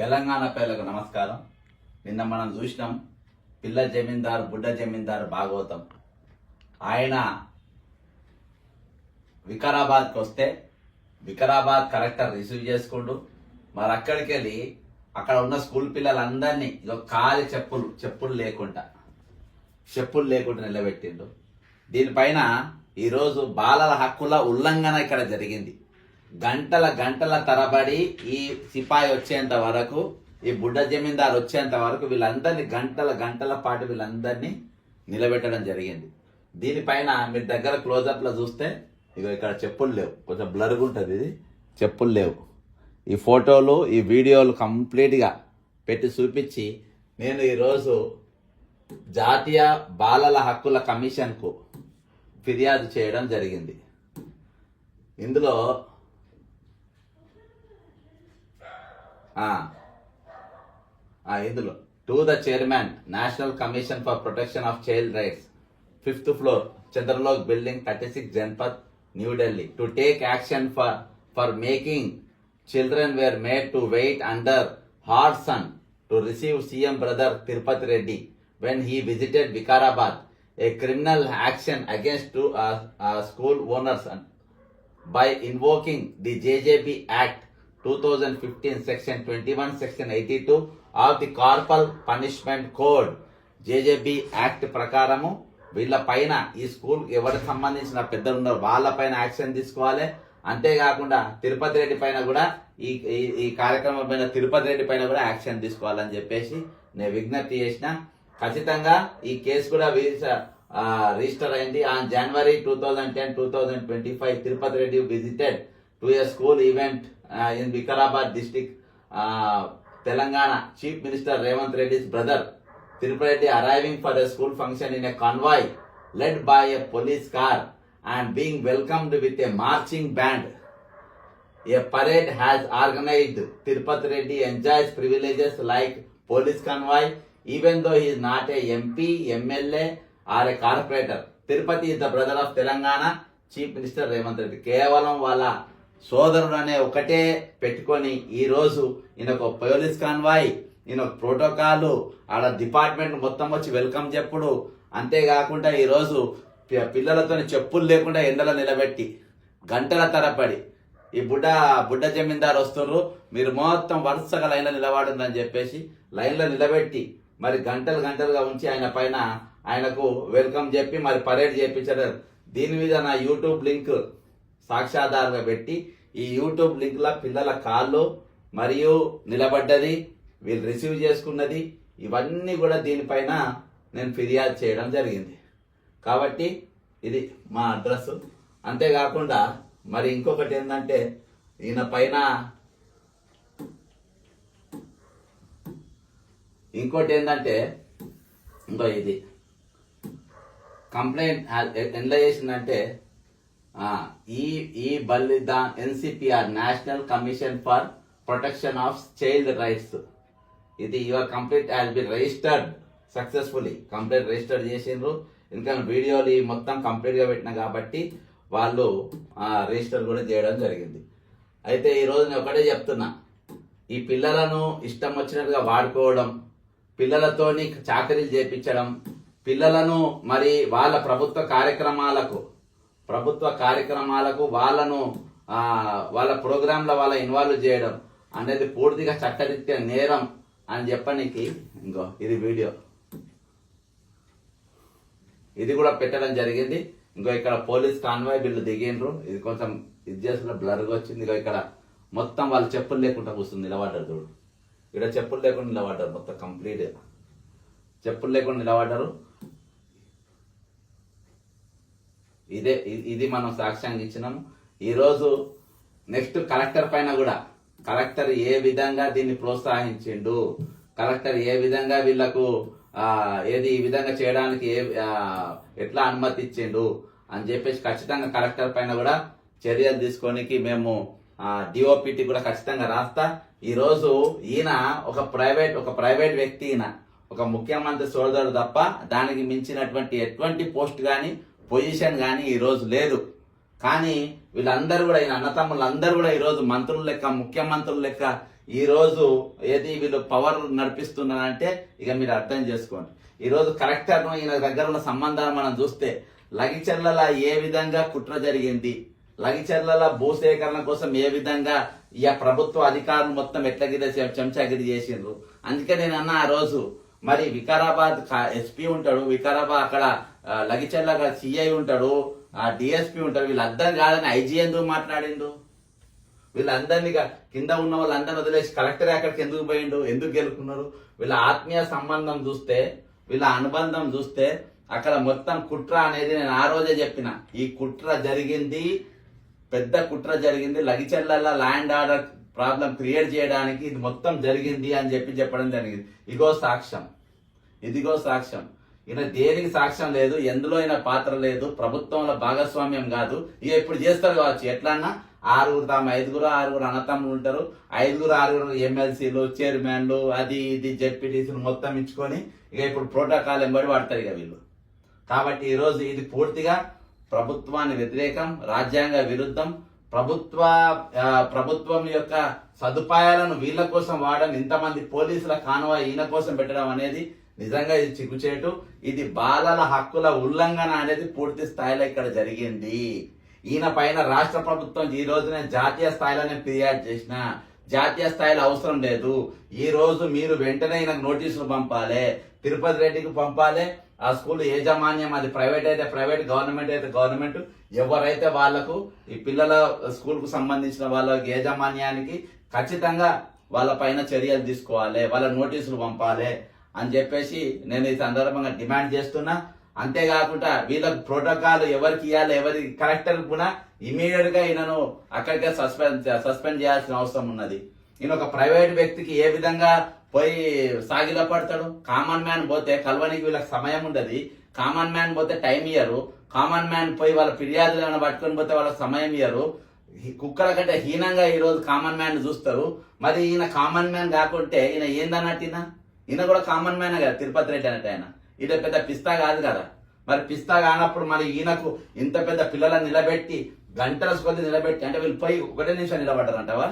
తెలంగాణ పేర్లకు నమస్కారం. నిన్న మనం చూసినాం పిల్ల జమీందారు బుడ్డ జమీందారు భాగవతం. ఆయన వికారాబాద్కి వస్తే వికారాబాద్ కలెక్టర్ రిసీవ్ చేసుకుంటూ మరి అక్కడికి వెళ్ళి అక్కడ ఉన్న స్కూల్ పిల్లలందరినీ ఇదో కాలి చెప్పులు చెప్పులు లేకుండా చెప్పులు లేకుండా నిలబెట్టిండు. దీనిపైన ఈరోజు బాలల హక్కుల ఉల్లంఘన ఇక్కడ జరిగింది. గంటల గంటల తరబడి ఈ సిపాయి వచ్చేంత వరకు ఈ బుడ్డ జమీందారు వచ్చేంత వరకు వీళ్ళందరినీ గంటల గంటల పాటు వీళ్ళందరినీ నిలబెట్టడం జరిగింది. దీనిపైన మీరు దగ్గర క్లోజప్లో చూస్తే ఇగో ఇక్కడ చెప్పులు లేవు. కొంచెం బ్లర్గా ఉంటుంది ఇది. చెప్పులు లేవు. ఈ ఫోటోలు ఈ వీడియోలు కంప్లీట్గా పెట్టి చూపించి నేను ఈరోజు జాతీయ బాలల హక్కుల కమిషన్కు ఫిర్యాదు చేయడం జరిగింది. ఇందులో ఆ, ఆ, ఇందులో. To the chairman national commission for protection of child rights fifth floor Chandralok building thirty six Janpath New Delhi to take action for for making children were made to wait under hard sun to receive CM brother Tirupati Reddy when he visited Vikarabad a criminal action against to school owners by invoking the JJB act 2015 section 21 section 82 of the corporal punishment code JJB act ప్రకారము వీళ్ళ పైన ఈ school ఎవరికి సంబంధించిన పెద్దలు ఉన్నారు వాళ్ళ పైన యాక్షన్ తీసుకోవాలి. అంతేకాకుండా తిరుపతి రెడ్డి పైన కూడా ఈ ఈ- ఈ కార్యక్రమం పైన తిరుపతి రెడ్డి పైన కూడా యాక్షన్ తీసుకోవాలని చెప్పేసి నేను విజ్ఞప్తి చేసిన. ఖచ్చితంగా ఈ కేసు కూడా రిజిస్టర్ అయింది. On January two thousand ten two thousand twenty five Tirupati Reddy visited to a school event in Vikarabad district Telangana chief minister Revanth Reddy's brother Tirupati Reddy arriving for a school function in a convoy led by a police car and being welcomed with a marching band A parade has organized. Tirupati Reddy enjoys privileges like police convoy, even though he is not a MP, MLA, or a corporator. Tirupati is the brother of Telangana Chief Minister Revanth Reddy. కేవలం వాళ్ళ సోదరుడు అనే ఒకటే పెట్టుకొని ఈ రోజు ఈయన ఒక పోలీస్ కాన్వాయ్ ఈయన ఒక ప్రోటోకాల్ ఆడ డిపార్ట్మెంట్ మొత్తం వచ్చి వెల్కమ్ చెప్పుడు. అంతేకాకుండా ఈరోజు పి- పిల్లలతో చెప్పులు లేకుండా ఎండలో నిలబెట్టి గంటల తరబడి ఈ బుడ్డ బుడ్డ జమీందారు వస్తున్నారు మీరు మొత్తం వరుసగా లైన్లో నిలబడిందని చెప్పేసి లైన్లో నిలబెట్టి మరి గంటలు గంటలుగా ఉంచి ఆయన పైన ఆయనకు వెల్కమ్ చెప్పి మరి పరేడ్ చేయించారు దీని మీద నా యూట్యూబ్ లింక్ సాక్ష్యాధారంగా పెట్టి ఈ యూట్యూబ్ లింక్లో పిల్లల కాళ్ళు మరియు నిలబడ్డది వీళ్ళు రిసీవ్ చేసుకున్నది ఇవన్నీ కూడా దీనిపైన నేను ఫిర్యాదు చేయడం జరిగింది. కాబట్టి ఇది మా అడ్రస్. అంతేకాకుండా మరి ఇంకొకటి ఏంటంటే ఈయన పైన ఇంకోటి ఏంటంటే ఇంకో ఇది. కంప్లైంట్ ఎందులో చేసిందంటే ఈ ఈ Balidan NCPR national commission for protection of child rights. ఇది your complaint has been registered successfully. Complaint register చేసిండ్రు. ఇంకా వీడియోలు ఈ మొత్తం కంప్లీట్గా పెట్టిన కాబట్టి వాళ్ళు రిజిస్టర్ కూడా చేయడం జరిగింది. అయితే ఈ నేను ఒకటే చెప్తున్నా. ఈ పిల్లలను ఇష్టం వచ్చినట్టుగా వాడుకోవడం పిల్లలతోని చాకరీలు చేపించడం పిల్లలను మరి వాళ్ళ ప్రభుత్వ కార్యక్రమాలకు ప్రభుత్వ కార్యక్రమాలకు వాళ్ళను వాళ్ళ ప్రోగ్రాంల వాళ్ళ ఇన్వాల్వ్ చేయడం అనేది పూర్తిగా చట్టరీత్యా నేరం అని చెప్పడానికి ఇంకో ఇది వీడియో. ఇది కూడా పెట్టడం జరిగింది. ఇంకో ఇక్కడ పోలీస్ కాన్వాయ్ బిల్లు దిగిండ్రు. ఇది కొంచెం ఇది చేసిన బ్లర్గా వచ్చింది. ఇగో ఇక్కడ మొత్తం వాళ్ళు చెప్పులు లేకుండా కూర్చుంది నిలబడ్డారు చూడు. ఇక్కడ చెప్పులు లేకుండా నిలబడ్డారు మొత్తం కంప్లీట్ చెప్పులు లేకుండా నిలబడ్డారు. ఇదే ఇది మనం సాక్ష్యంగా ఇచ్చినాము ఈరోజు నెక్స్ట్ కలెక్టర్ పైన కూడా కలెక్టర్ ఏ విధంగా దీన్ని ప్రోత్సహించిండు? కలెక్టర్ ఏ విధంగా వీళ్ళకు ఏది ఈ విధంగా చేయడానికి ఏ ఎట్లా అనుమతి ఇచ్చిండు అని చెప్పేసి ఖచ్చితంగా కలెక్టర్ పైన కూడా చర్యలు తీసుకోనికి మేము డిఓపిటి కూడా ఖచ్చితంగా రాస్తా. ఈరోజు ఈయన ఒక ప్రైవేట్ ఒక ప్రైవేట్ వ్యక్తి ఈయన. ఒక ముఖ్యమంత్రి సోదరుడు తప్ప దానికి మించినటువంటి ఎటువంటి పోస్ట్ కానీ పొజిషన్ కానీ ఈరోజు లేదు. కానీ వీళ్ళందరూ కూడా ఈయన అన్నతమ్ములు అందరూ కూడా ఈరోజు మంత్రులు లెక్క ముఖ్యమంత్రులు లెక్క ఈరోజు ఏది వీళ్ళు పవర్ నడిపిస్తున్నారంటే ఇక మీరు అర్థం చేసుకోండి. ఈరోజు రోజు కలెక్టర్ ఈయన దగ్గర ఉన్న సంబంధాలు మనం చూస్తే లగిచెర్ల ఏ విధంగా కుట్ర జరిగింది? లగిచెర్ల భూసేకరణ కోసం ఏ విధంగా ఇక ప్రభుత్వ అధికారులు మొత్తం ఎట్లగిరి చెంచాగిరి చేసిండ్రు? అందుకే నేను అన్న ఆ రోజు మరి వికారాబాద్ ఎస్పీ ఉంటాడు వికారాబాద్ అక్కడ ఆ, సిఐ ఉంటాడు ఆ డిఎస్పీ ఉంటాడు. వీళ్ళందరూ కాదని ఐజీ ఎందుకు మాట్లాడిండు? వీళ్ళందరినీ కింద ఉన్న వాళ్ళందరినీ వదిలేసి కలెక్టర్ అక్కడికి ఎందుకు పోయిండు? ఎందుకు గెలుపుకున్నారు? వీళ్ళ ఆత్మీయ సంబంధం చూస్తే వీళ్ళ అనుబంధం చూస్తే అక్కడ మొత్తం కుట్ర అనేది నేను ఆ రోజే చెప్పిన. ఈ కుట్ర జరిగింది పెద్ద కుట్ర జరిగింది. లగిచెల్ల law and order problem create చేయడానికి ఇది మొత్తం జరిగింది అని చెప్పి చెప్పడం జరిగింది. ఇగో సాక్ష్యం. ఇదిగో సాక్ష్యం. ఈయన దేనికి సాక్ష్యం లేదు ఎందులో అయినా పాత్ర లేదు ప్రభుత్వంలో భాగస్వామ్యం కాదు ఇక ఇప్పుడు చేస్తారు కావచ్చు. ఎట్లన్నా ఆరుగురు తాము ఐదుగురు ఆరుగురు అన్నతమ్ములు ఉంటారు. ఐదుగురు ఆరుగురు ఎమ్మెల్సీలు చైర్మన్లు అది ఇది జెడ్పీటీసీలు మొత్తం ఇచ్చుకొని ఇక ఇప్పుడు ప్రోటోకాల్ ఎంబడి పడతారు ఇక వీళ్ళు. కాబట్టి ఈరోజు ఇది పూర్తిగా ప్రభుత్వాన్ని వ్యతిరేకం రాజ్యాంగ విరుద్ధం ప్రభుత్వ ప్రభుత్వం యొక్క సదుపాయాలను వీళ్ళ కోసం వాడడం ఇంతమంది పోలీసుల కానువ ఈయన కోసం పెట్టడం అనేది నిజంగా ఇది చిక్కుచేటు ఇది బాలల హక్కుల ఉల్లంఘన అనేది పూర్తి స్థాయిలో ఇక్కడ జరిగింది. ఈయన పైన రాష్ట్ర ప్రభుత్వం ఈ రోజు నేను జాతీయ స్థాయిలోనే ఫిర్యాదు చేసిన జాతీయ స్థాయిలో అవసరం లేదు. ఈ రోజు మీరు వెంటనే ఈయనకు నోటీసులు పంపాలి తిరుపతి రెడ్డికి పంపాలి ఆ స్కూల్ యాజమాన్యం అది ప్రైవేట్ అయితే ప్రైవేట్ గవర్నమెంట్ అయితే గవర్నమెంట్. ఎవరైతే వాళ్ళకు ఈ పిల్లల స్కూల్కు సంబంధించిన వాళ్ళ యాజమాన్యానికి ఖచ్చితంగా వాళ్ళ పైన చర్యలు తీసుకోవాలి వాళ్ళ నోటీసులు పంపాలి అని చెప్పేసి నేను ఈ సందర్భంగా డిమాండ్ చేస్తున్నా. అంతేకాకుండా వీళ్ళ ప్రోటోకాల్ ఎవరికి ఇవ్వాలి ఎవరి కలెక్టర్ కూడా ఇమీడియట్గా ఈయనను అక్కడికే సస్పెండ్ సస్పెండ్ చేయాల్సిన అవసరం ఉన్నది. ఈయన ఒక ప్రైవేట్ వ్యక్తికి ఏ విధంగా పోయి సాగిలో పడతాడు? కామన్ మ్యాన్ పోతే కలవనికి వీళ్ళకి సమయం ఉండదు. కామన్ మ్యాన్ పోతే టైం ఇయ్యరు. కామన్ మ్యాన్ పోయి వాళ్ళ ఫిర్యాదులు ఏమైనా పట్టుకొని పోతే వాళ్ళకి సమయం ఇయ్యరు. ఈ కుక్కల కంటే హీనంగా ఈరోజు కామన్ మ్యాన్ చూస్తారు. మరి ఈయన కామన్ మ్యాన్ కాకుంటే ఈయన ఏందన్నట్టు ఈయన? ఈయన కూడా కామన్ మ్యాన్ కదా తిరుపతి రెడ్డి అన్నట్టు ఆయన. ఇది పెద్ద పిస్తా కాదు కదా. మరి పిస్తా కానప్పుడు మరి ఈయనకు ఇంత పెద్ద పిల్లలను నిలబెట్టి గంటల కొద్ది నిలబెట్టి అంటే వీళ్ళు పోయి ఒకటే నిమిషం నిలబడ్డారంటవా?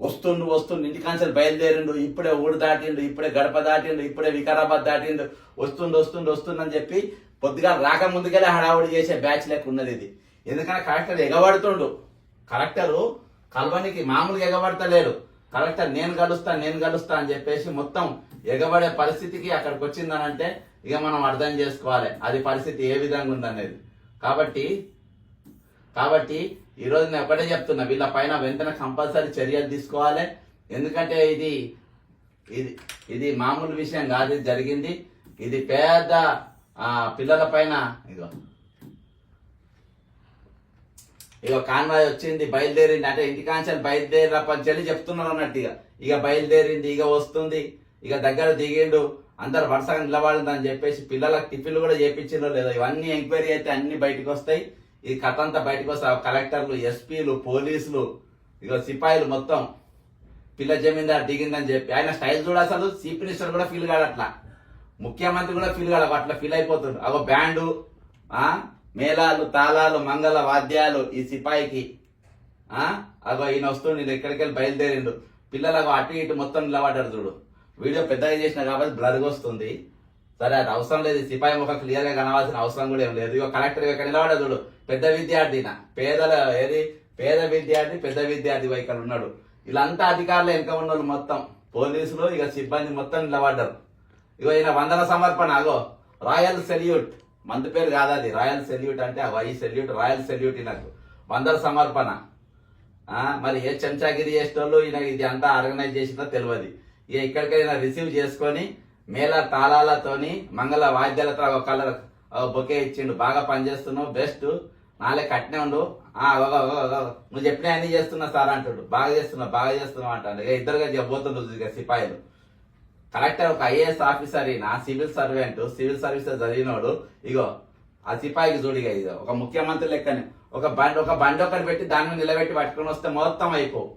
వస్తుండు వస్తుండు ఇంటి కాన్సర్ బయలుదేరిండు ఇప్పుడే ఊరు దాటిండు ఇప్పుడే గడప దాటిండు ఇప్పుడే వికారాబాద్ దాటిండు వస్తుండు వస్తుండు వస్తుండు అని చెప్పి పొద్దుగా రాక ముందుకెళ్ళి హడావుడి చేసే బ్యాచ్ లెక్క ఉన్నది ఇది. ఎందుకంటే కలెక్టర్ ఎగబడుతుండు. కలెక్టరు కల్వనికి మామూలుగా ఎగబడతలేడు. కలెక్టర్ నేను కలుస్తా నేను కలుస్తా అని చెప్పేసి మొత్తం ఎగబడే పరిస్థితికి అక్కడికి వచ్చిందనంటే ఇక మనం అర్థం చేసుకోవాలి. అది పరిస్థితి ఏ విధంగా ఉందనేది. కాబట్టి కాబట్టి ఈ రోజు నేను ఒకటే చెప్తున్నా వీళ్ళ పైన వెంటనే కంపల్సరీ చర్యలు తీసుకోవాలి. ఎందుకంటే ఇది ఇది ఇది మామూలు విషయం కాదు జరిగింది. ఇది పెద్ద పిల్లల పైన ఇదిగో. ఇక కాన్వాయ్ వచ్చింది బయలుదేరింది. అంటే ఇంటి బయలుదేరిన బయలుదేరినప్పటి చెల్లి చెప్తున్నారు అన్నట్టు ఇక. ఇక బయలుదేరింది ఇక వస్తుంది. ఇక దగ్గర దిగిండు. అందరు వరుసగా నిలబడింది అని చెప్పేసి పిల్లలకు టిఫిన్లు కూడా చేపించిందో లేదో ఇవన్నీ ఎంక్వైరీ అయితే అన్ని బయటకు వస్తాయి. ఈ కథ అంతా బయటకు వస్తే కలెక్టర్లు ఎస్పీలు పోలీసులు ఇక సిపాయిలు మొత్తం పిల్ల జమీందారు దిగిందని చెప్పి ఆయన స్టైల్ చూడ అసలు చీఫ్ మినిస్టర్ కూడా ఫీల్ కాడు అట్లా. ముఖ్యమంత్రి కూడా ఫీల్ కాడు అట్లా ఫీల్ అయిపోతుండు అగో బ్యాండు మేళాలు తాళాలు మంగళ వాద్యాలు ఈ సిపాయికి అగో ఈయన వస్తుండు నేను ఎక్కడికి వెళ్ళి బయలుదేరిండు. పిల్లలకు అటు ఇటు మొత్తం నిలబడ్డారు చూడు. వీడియో పెద్దగా చేసిన కాబట్టి బ్లర్గా వస్తుంది. సరే అది అవసరం లేదు. సిపాయి ముఖం క్లియర్గా కనవాల్సిన అవసరం కూడా ఏం లేదు. ఇక కలెక్టర్ ఇక్కడ నిలబడ్డా చూడు. పెద్ద విద్యార్థి పేదల ఏది? పేద విద్యార్థి పెద్ద విద్యార్థి ఇక్కడ ఉన్నాడు. వీళ్ళంతా అధికారులు వెనక ఉన్న వాళ్ళు మొత్తం. పోలీసులు ఇక సిబ్బంది మొత్తం నిలబడ్డారు. ఇగో ఈయన వందన సమర్పణ అగో రాయల్ సెల్యూట్. మంది పేరు కాదు అది. రాయల్ సెల్యూట్ అంటే ఆ వై సెల్యూట్ రాయల్ సెల్యూట్ ఈయనకు. వందల సమర్పణ. మరి ఏ చెంచాగిరి చేసేటోళ్ళు ఈయన ఇది అంతా ఆర్గనైజ్ చేసిందో తెలియదు ఇక ఇక్కడికైనా రిసీవ్ చేసుకొని మేళ తాళాలతోని మంగళ వాద్యాలతో ఒక కలర్ బొకే ఇచ్చిండు. బాగా పనిచేస్తున్నావు బెస్ట్. నాలే కట్నే ఉండు. ఆ, నువ్వు చెప్పిన అన్ని చేస్తున్నా సార్ అంటాడు. బాగా చేస్తున్నావు బాగా చేస్తున్నావు అంటాడు. ఇక ఇద్దరుగా చెప్పబోతుండ్రు ఇక సిపాయిలు. కలెక్టర్ ఒక ఐఏఎస్ ఆఫీసర్ ఈయన సివిల్ సర్వెంట్ సివిల్ సర్వీసెస్ చదివినోడు. ఇగో ఆ సిపాయికి చూడిగా ఇది. ఒక ముఖ్యమంత్రి లెక్కని. ఒక బండి ఒక బండి ఒకటి పెట్టి దాన్ని నిలబెట్టి పట్టుకొని వస్తే మొత్తం అయిపో.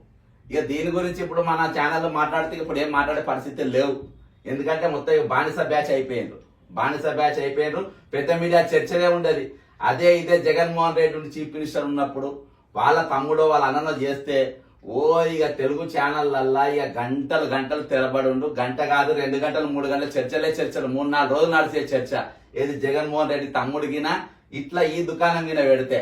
ఇక దీని గురించి ఇప్పుడు మన ఛానల్లో మాట్లాడితే ఇప్పుడు ఏం మాట్లాడే పరిస్థితి లేవు. ఎందుకంటే మొత్తం బానిస బ్యాచ్ అయిపోయిండ్రు. బానిస బ్యాచ్ అయిపోయిండ్రు. పెద్ద మీడియా చర్చలే ఉండదు. అదే ఇదే జగన్మోహన్ రెడ్డి చీఫ్ మినిస్టర్ ఉన్నప్పుడు వాళ్ళ తమ్ముడో వాళ్ళ అన్ననో చేస్తే ఓ ఇక తెలుగు ఛానళ్ళల్లా ఇక గంటలు గంటలు తెరబడుండు. గంట కాదు రెండు గంటలు మూడు గంటలు చర్చలే చర్చలు. మూడు నాలుగు రోజులు నడిచే చర్చ. ఏది జగన్మోహన్ రెడ్డి తమ్ముడికినా ఇట్లా ఈ దుకాణం మీద పెడితే.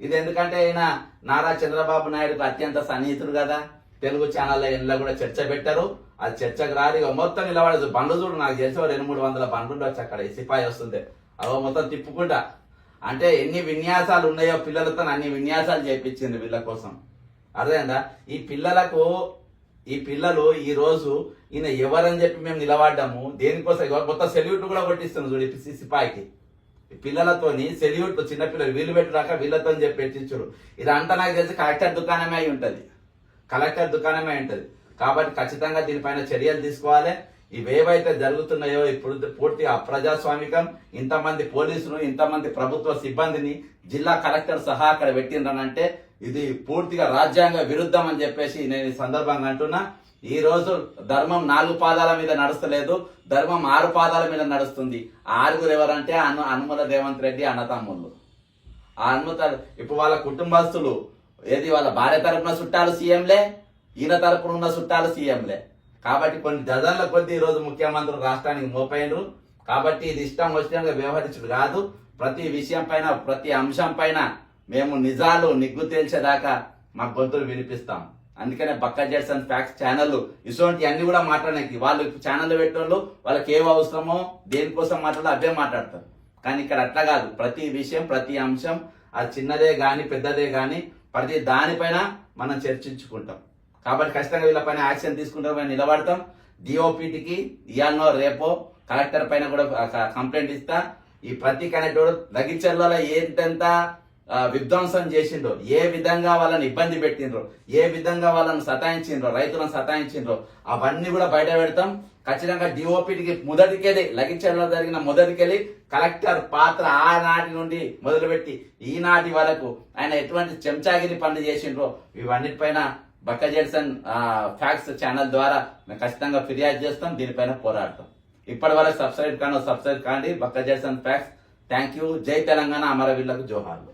ఇది ఎందుకంటే ఆయన నారా చంద్రబాబు నాయుడుకు అత్యంత సన్నిహితుడు కదా. తెలుగు ఛానళ్ళ ఇంట్లో కూడా చర్చ పెట్టారు. అది చర్చకు రాదు. ఇక మొత్తం నిలబడదు. బండ్లు చూడు నాకు తెలిసి రెండు మూడు వందల బండ్లు ఉండొచ్చు అక్కడ. ఈ సిపాయి వస్తుంది అవో మొత్తం తిప్పుకుంటా. అంటే ఎన్ని విన్యాసాలు ఉన్నాయో పిల్లలతో అన్ని విన్యాసాలు చేయించింది వీళ్ళ కోసం. అర్థమైందా? ఈ పిల్లలకు ఈ పిల్లలు ఈ రోజు ఈయన ఎవరని చెప్పి మేము నిలబడ్డాము దేనికోసం? కొత్త మొత్తం సెల్యూట్ కూడా కొట్టిస్తున్నాం చూడు సి- సిపాయికి. ఈ పిల్లలతోని సెల్యూట్ చిన్నపిల్లలు వీళ్ళు పెట్టినాక వీళ్ళతో చెప్పి పెట్టించుడు. ఇదంతా నాకు తెలిసి కలెక్టర్ దుకాణమే అయి ఉంటుంది. కలెక్టర్ దుకాణమే అయి కాబట్టి ఖచ్చితంగా దీనిపైన చర్యలు తీసుకోవాలి. ఇవేవైతే జరుగుతున్నాయో ఇప్పుడు పూర్తిగా ప్రజాస్వామికం ఇంతమంది పోలీసులు ఇంతమంది ప్రభుత్వ సిబ్బందిని జిల్లా కలెక్టర్ సహా అక్కడ పెట్టిండ్రనంటే ఇది పూర్తిగా రాజ్యాంగ విరుద్ధం అని చెప్పేసి నేను ఈ సందర్భంగా అంటున్నా. ఈ రోజు ధర్మం నాలుగు పాదాల మీద నడుస్తలేదు ధర్మం ఆరు పాదాల మీద నడుస్తుంది. ఆరుగురు ఎవరంటే అను అనుమల రేవంత్ రెడ్డి అన్నతమ్ముళ్ళు. ఆ అనుమత ఇప్పుడు వాళ్ళ కుటుంబస్తులు ఏది వాళ్ళ భార్య తరపున చుట్టాలు సీఎంలే ఈయన తరపున ఉన్న చుట్టాలు సీఎంలే. కాబట్టి కొన్ని డజన్ల కొద్ది ఈరోజు రోజు ముఖ్యమంత్రులు రాష్ట్రానికి మోపైనరు కాబట్టి ఇది ఇష్టం వచ్చినట్టుగా వ్యవహరించడు కాదు. ప్రతి విషయం పైన ప్రతి అంశం పైన మేము నిజాలు నిగ్గు తేల్చేదాకా మా గొంతులు వినిపిస్తాం. అందుకనే బక్క జెడ్సన్ ఫ్యాక్స్ ఛానల్ ఇటువంటి అన్ని కూడా మాట్లాడడానికి. వాళ్ళు ఛానల్ పెట్టినోళ్ళు వాళ్ళకి ఏం అవసరమో దేనికోసం మాట్లాడాలో అవే మాట్లాడతారు. కానీ ఇక్కడ అట్లా కాదు. ప్రతి విషయం ప్రతి అంశం అది చిన్నదే కానీ పెద్దదే కానీ ప్రతి దానిపైన మనం చర్చించుకుంటాం. కాబట్టి ఖచ్చితంగా వీళ్ళపైన యాక్షన్ తీసుకుంటారు మేము నిలబడతాం. డిఓపిటికి ఇయాలనో రేపో కలెక్టర్ పైన కూడా కంప్లైంట్ ఇస్తా. ఈ ప్రతి కనెక్టర్ లగిచర్లలో ఏంటంత విధ్వంసం చేసిండ్రో ఏ విధంగా వాళ్ళని ఇబ్బంది పెట్టిండ్రో ఏ విధంగా వాళ్ళని సతాయించిండ్రో రైతులను సతాయించిండ్రో అవన్నీ కూడా బయట పెడతాం. ఖచ్చితంగా డిఓపిటికి మొదటికెళ్ళి లగిచర్లో జరిగిన మొదటికెళ్ళి కలెక్టర్ పాత్ర ఆనాటి నుండి మొదలుపెట్టి ఈనాటి వరకు ఆయన ఎటువంటి చెంచాగిరి పనులు చేసిండ్రో ఇవన్నిటిపైన బక్క జెడ్సన్ ఫ్యాక్స్ ఛానల్ ద్వారా మేము ఖచ్చితంగా ఫిర్యాదు చేస్తాం దీనిపైన పోరాడతాం. ఇప్పటి వరకు సబ్స్క్రైబ్ కానీ సబ్స్క్రైబ్ కాండి బక్క జెడ్సన్ ఫ్యాక్స్. Thank you. జై తెలంగాణ అమరవీళ్ళకు జోహార్లు.